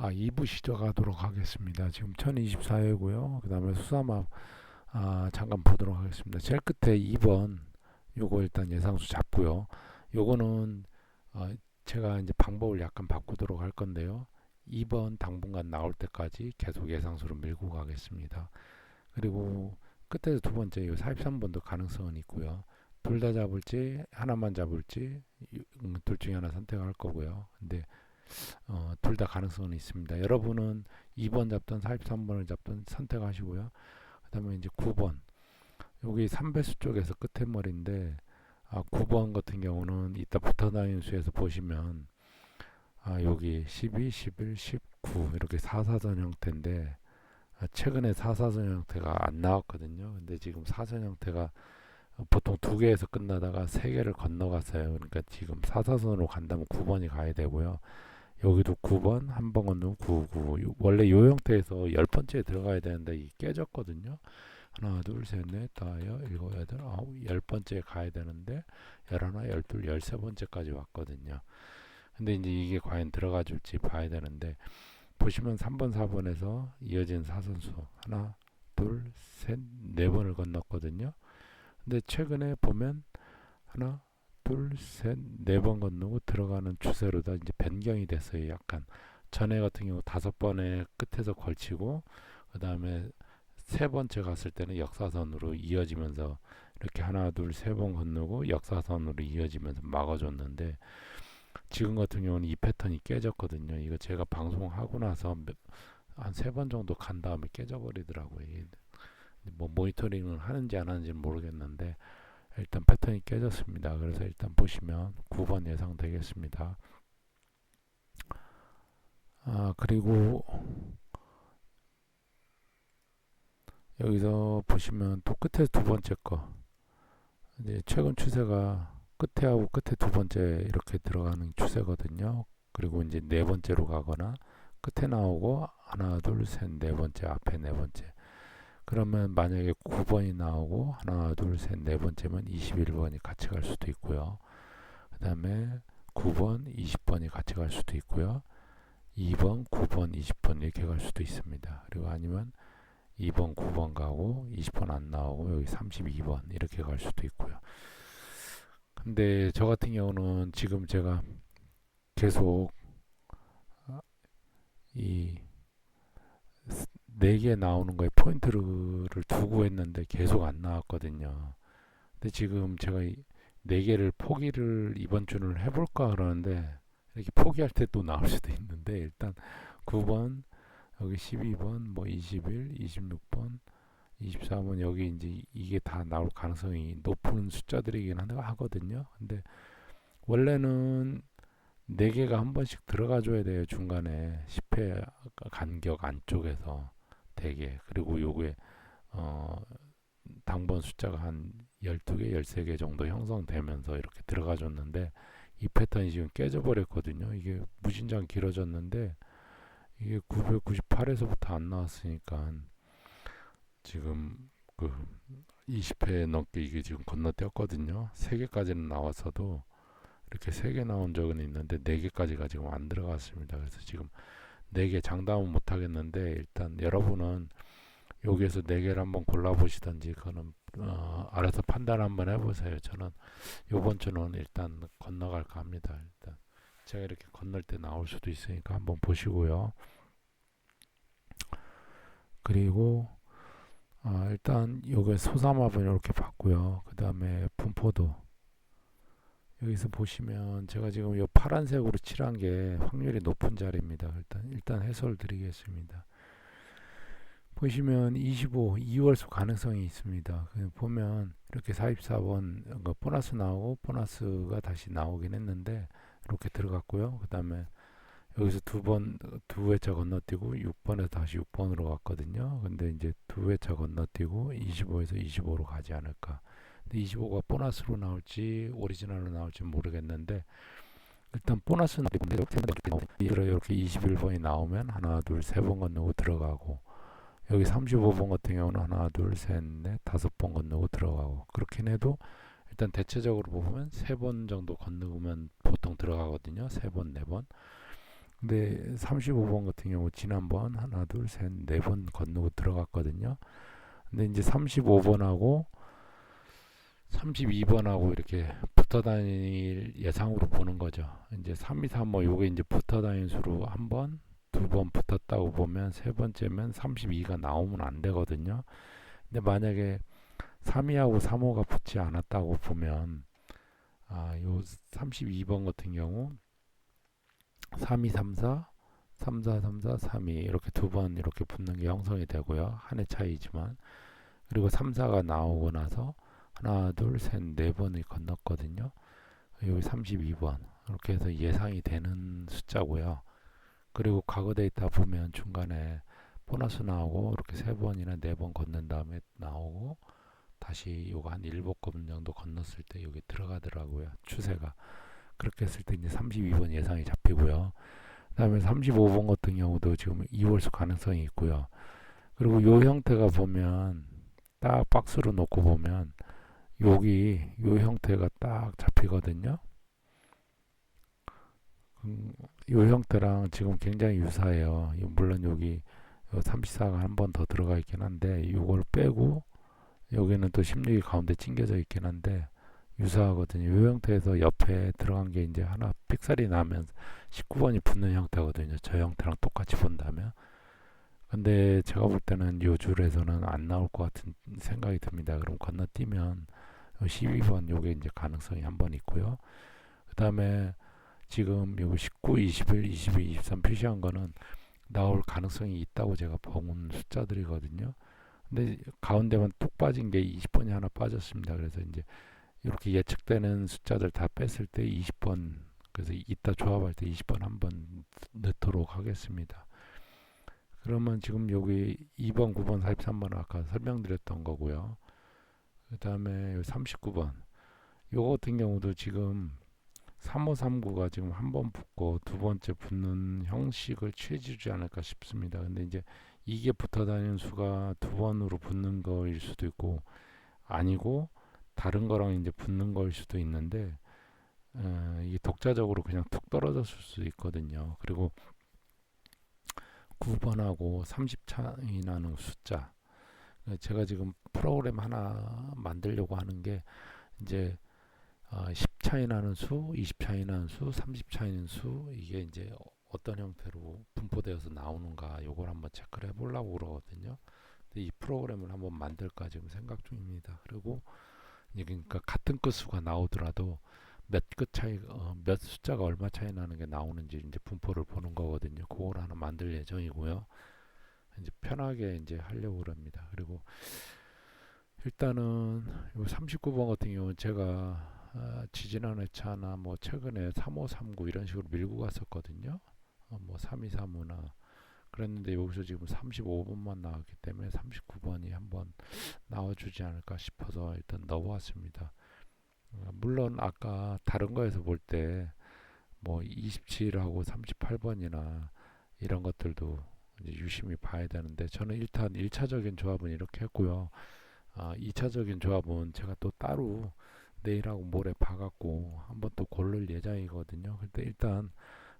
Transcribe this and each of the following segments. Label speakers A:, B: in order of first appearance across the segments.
A: 아, 2부 시작하도록 하겠습니다. 지금 1024회고요. 그 다음에 수사마 아, 잠깐 보도록 하겠습니다. 제일 끝에 2번 요거 일단 예상수 잡고요. 요거는 어, 제가 이제 방법을 약간 바꾸도록 할 건데요. 2번 당분간 나올 때까지 계속 예상수를 밀고 가겠습니다. 그리고 끝에서 두 번째 요 43번도 가능성은 있고요. 둘 다 잡을지 하나만 잡을지 음, 둘 중에 하나 선택할 거고요. 근데 어, 둘 다 가능성은 있습니다. 여러분은 2번 잡든 43번을 잡든 선택하시고요. 그 다음에 이제 9번 여기 3배수 쪽에서 끝에 머리인데 아, 9번 같은 경우는 이따 붙어 다니는 수에서 보시면 아, 여기 12, 11, 19 이렇게 4사선 형태인데 아, 최근에 4사선 형태가 안 나왔거든요. 근데 지금 4선 형태가 보통 두 개에서 끝나다가 세 개를 건너갔어요. 그러니까 지금 4사선으로 간다면 9번이 가야 되고요. 여기도 9번, 한번 건너면 9, 9. 원래 요 형태에서 열 번째에 들어가야 되는데 이 깨졌거든요. 하나, 둘, 셋, 넷, 다, 여, 일곱, 여덟, 아홉, 열 번째에 가야 되는데 열하나, 열둘, 열세 번째까지 왔거든요. 근데 이제 이게 과연 들어가 줄지 봐야 되는데 보시면 3번, 4번에서 이어진 사선수 하나, 둘, 셋, 네 번을 건넜거든요. 근데 최근에 보면 하나, 둘, 셋, 네 번 건너고 들어가는 추세로 다 이제 변경이 됐어요. 약간 전에 같은 경우 다섯 번에 끝에서 걸치고 그 다음에 세 번째 갔을 때는 역사선으로 이어지면서 이렇게 하나, 둘, 세 번 건너고 역사선으로 이어지면서 막아줬는데 지금 같은 경우는 이 패턴이 깨졌거든요. 이거 제가 방송하고 나서 한 세 번 정도 간 다음에 깨져버리더라고요. 뭐 모니터링을 하는지 안 하는지는 모르겠는데 일단 패턴이 깨졌습니다. 그래서 일단 보시면 9번 예상되겠습니다. 아, 그리고 여기서 보시면 또 끝에 두 번째 거 이제 최근 추세가 끝에 하고 끝에 두 번째 이렇게 들어가는 추세거든요. 그리고 이제 네 번째로 가거나 끝에 나오고 하나 둘 셋 네 번째 앞에 네 번째 그러면 만약에 9번이 나오고 하나 둘셋네 번째면 21번이 같이 갈 수도 있고요. 그 다음에 9번 20번이 같이 갈 수도 있고요. 2번 9번 20번 이렇게 갈 수도 있습니다. 그리고 아니면 2번 9번 가고 20번 안 나오고 여기 32번 이렇게 갈 수도 있고요. 근데 저 같은 경우는 지금 제가 계속 이 4개 나오는 거에 포인트를 두고 했는데 계속 안 나왔거든요. 근데 지금 제가 4개를 포기를 이번 주는 해볼까 그러는데 이렇게 포기할 때 또 나올 수도 있는데 일단 9번 여기 12번 뭐 21, 26번 24번 여기 이제 이게 다 나올 가능성이 높은 숫자들이긴 하거든요. 근데 원래는 네 개가 한 번씩 들어가 줘야 돼요. 중간에 10회 간격 안쪽에서 대개 그리고 요게 어 당번 숫자가 한 12개, 13개 정도 형성되면서 이렇게 들어가 줬는데 이 패턴이 지금 깨져 버렸거든요. 이게 무진장 길어졌는데 이게 998에서부터 안 나왔으니까 지금 그 20회 넘게 이게 지금 건너뛰었거든요. 3개까지는 나왔어도 이렇게 3개 나온 적은 있는데 4개까지가 지금 안 들어갔습니다. 그래서 지금 4개 장담은 못 하겠는데 일단 여러분은 여기에서 4개를 한번 골라보시던지 그거는 어, 알아서 판단 한번 해보세요. 저는 요번 주는 일단 건너갈까 합니다. 일단 제가 이렇게 건널 때 나올 수도 있으니까 한번 보시고요. 그리고 아, 일단 요게 소삼합은 이렇게 봤고요. 그 다음에 분포도 여기서 보시면 제가 지금 요 파란색으로 칠한 게 확률이 높은 자리입니다. 일단 일단 해설 드리겠습니다. 보시면 25 2월수 가능성이 있습니다. 보면 이렇게 44번 그 보너스 나오고 보너스가 다시 나오긴 했는데 이렇게 들어갔고요. 그 다음에 여기서 두 번, 두 회차 건너뛰고 6번에서 다시 6번으로 갔거든요. 근데 이제 두 회차 건너뛰고 25에서 25로 가지 않을까. 근데 25가 보너스로 나올지 오리지널로 나올지 모르겠는데 일단 보너스는 이렇게 21번이 나오면 하나, 둘, 세 번 건너고 들어가고 여기 35번 같은 경우는 하나, 둘, 셋, 넷, 다섯 번 건너고 들어가고 그렇긴 해도 일단 대체적으로 보면 세 번 정도 건너면 보통 들어가거든요. 세 번, 네 번. 근데 35번 같은 경우 지난번 하나 둘 셋 네 번 건너고 들어갔거든요. 근데 이제 35번하고 32번하고 이렇게 붙어 다닐 예상으로 보는 거죠. 이제 3, 2, 3, 뭐 요게 이제 붙어 다닌 수로 한 번, 두 번 붙었다고 보면 세 번째면 32가 나오면 안 되거든요. 근데 만약에 3위하고 3호가 붙지 않았다고 보면 아, 요 32번 같은 경우 3, 2, 3, 4, 3, 4, 3, 4, 3, 2 이렇게 두 번 이렇게 붙는 게 형성이 되고요. 한 해 차이지만 그리고 3, 4가 나오고 나서 하나, 둘, 셋, 네 번을 건넜거든요. 여기 32번 이렇게 해서 예상이 되는 숫자고요. 그리고 과거 데이터 보면 중간에 보너스 나오고 이렇게 세 번이나 네 번 건넌 다음에 나오고 다시 요거 한 일곱 건 정도 건넜을 때 여기 들어가더라고요. 추세가 그렇게 했을 때 이제 32번 예상이 잡히고요. 그다음에 35번 같은 경우도 지금 2월수 가능성이 있고요. 그리고 요 형태가 보면 딱 박스로 놓고 보면 여기 요 형태가 딱 잡히거든요. 음, 요 형태랑 지금 굉장히 유사해요. 물론 여기 34가 한 번 더 들어가 있긴 한데 이걸 빼고 여기는 또 16이 가운데 찡겨져 있긴 한데 유사하거든요. 이 형태에서 옆에 들어간 게 이제 하나 삑살이 나면 19번이 붙는 형태거든요. 저 형태랑 똑같이 본다면. 근데 제가 볼 때는 요 줄에서는 안 나올 것 같은 생각이 듭니다. 그럼 건너뛰면 12번 요게 이제 가능성이 한 번 있고요. 그 다음에 지금 요 19, 21, 22, 23 표시한 거는 나올 가능성이 있다고 제가 본 숫자들이거든요. 근데 가운데만 뚝 빠진 게 20번이 하나 빠졌습니다. 그래서 이제 이렇게 예측되는 숫자들 다 뺐을 때 20번 그래서 이따 조합할 때 20번 한번 넣도록 하겠습니다. 그러면 지금 여기 2번, 9번, 43번 아까 설명드렸던 거고요. 그 다음에 39번 요거 같은 경우도 지금 3539가 지금 한 번 붙고 두 번째 붙는 형식을 취해주지 않을까 싶습니다. 근데 이제 이게 붙어 다니는 수가 두 번으로 붙는 거일 수도 있고 아니고 다른 거랑 이제 붙는 거일 수도 있는데 어, 이게 독자적으로 그냥 툭 떨어졌을 수 있거든요. 그리고 9번하고 30 차이 나는 숫자 제가 지금 프로그램 하나 만들려고 하는 게 이제 어, 10 차이 나는 수, 20 차이 나는 수, 30 차이 나는 수 이게 이제 어떤 형태로 분포되어서 나오는가 요걸 한번 체크를 해보려고 그러거든요. 근데 이 프로그램을 한번 만들까 지금 생각 중입니다. 그리고 그러니까 같은 끝 수가 나오더라도 몇 끝 차이, 어, 몇 숫자가 얼마 차이 나는 게 나오는지 이제 분포를 보는 거거든요. 그걸 하나 만들 예정이고요. 이제 편하게 이제 하려고 합니다. 그리고 일단은 요 39번 같은 경우는 제가 아, 지지난 회차나 뭐 최근에 3539 이런 식으로 밀고 갔었거든요. 어, 뭐 3235나 그랬는데 여기서 지금 35번만 나왔기 때문에 39번이 한번 나와주지 않을까 싶어서 일단 넣어왔습니다. 어, 물론 아까 다른 거에서 볼 때 뭐 27하고 38번이나 이런 것들도 유심히 봐야 되는데 저는 일단 1차적인 조합은 이렇게 했고요. 아, 2차적인 조합은 제가 또 따로 내일하고 모레 봐갖고 한번 또 고를 예정이거든요. 근데 일단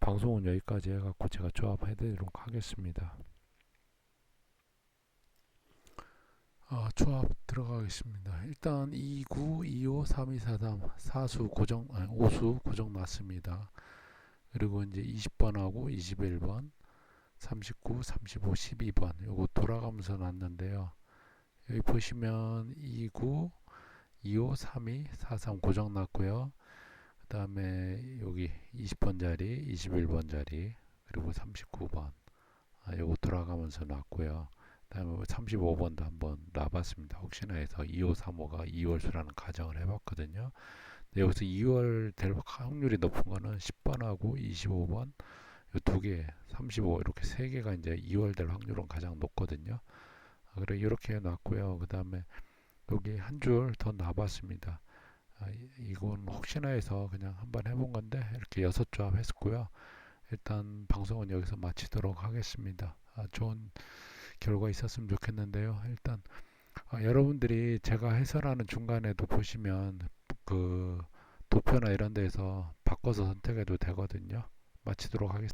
A: 방송은 여기까지 해갖고 제가 조합해드리도록 하겠습니다. 아, 조합 들어가겠습니다. 일단 29, 25, 32, 43 사수 고정, 아니, 5수 고정 맞습니다. 그리고 이제 20번하고 21번 39, 35, 12번 요거 돌아가면서 났는데요. 여기 보시면 29, 25, 32, 43 고정 났고요. 그 다음에 여기 20번 자리, 21번 자리, 그리고 39번 아, 요거 돌아가면서 났고요. 그 다음에 35번도 한번 놔봤습니다. 혹시나 해서 2535가 2월 수라는 가정을 해봤거든요. 여기서 2월 될 확률이 높은 거는 10번하고 25번 두 개, 35 이렇게 세 개가 이제 2월 될 확률은 가장 높거든요. 아, 그래 이렇게 놨고요. 그 다음에 여기 한 줄 더 놔봤습니다. 아, 이건 혹시나 해서 그냥 한번 해본 건데 이렇게 여섯 조합 했고요. 일단 방송은 여기서 마치도록 하겠습니다. 아, 좋은 결과 있었으면 좋겠는데요. 일단 아, 여러분들이 제가 해설하는 중간에도 보시면 그 도표나 이런 데서 바꿔서 선택해도 되거든요. 마치도록 하겠습니다.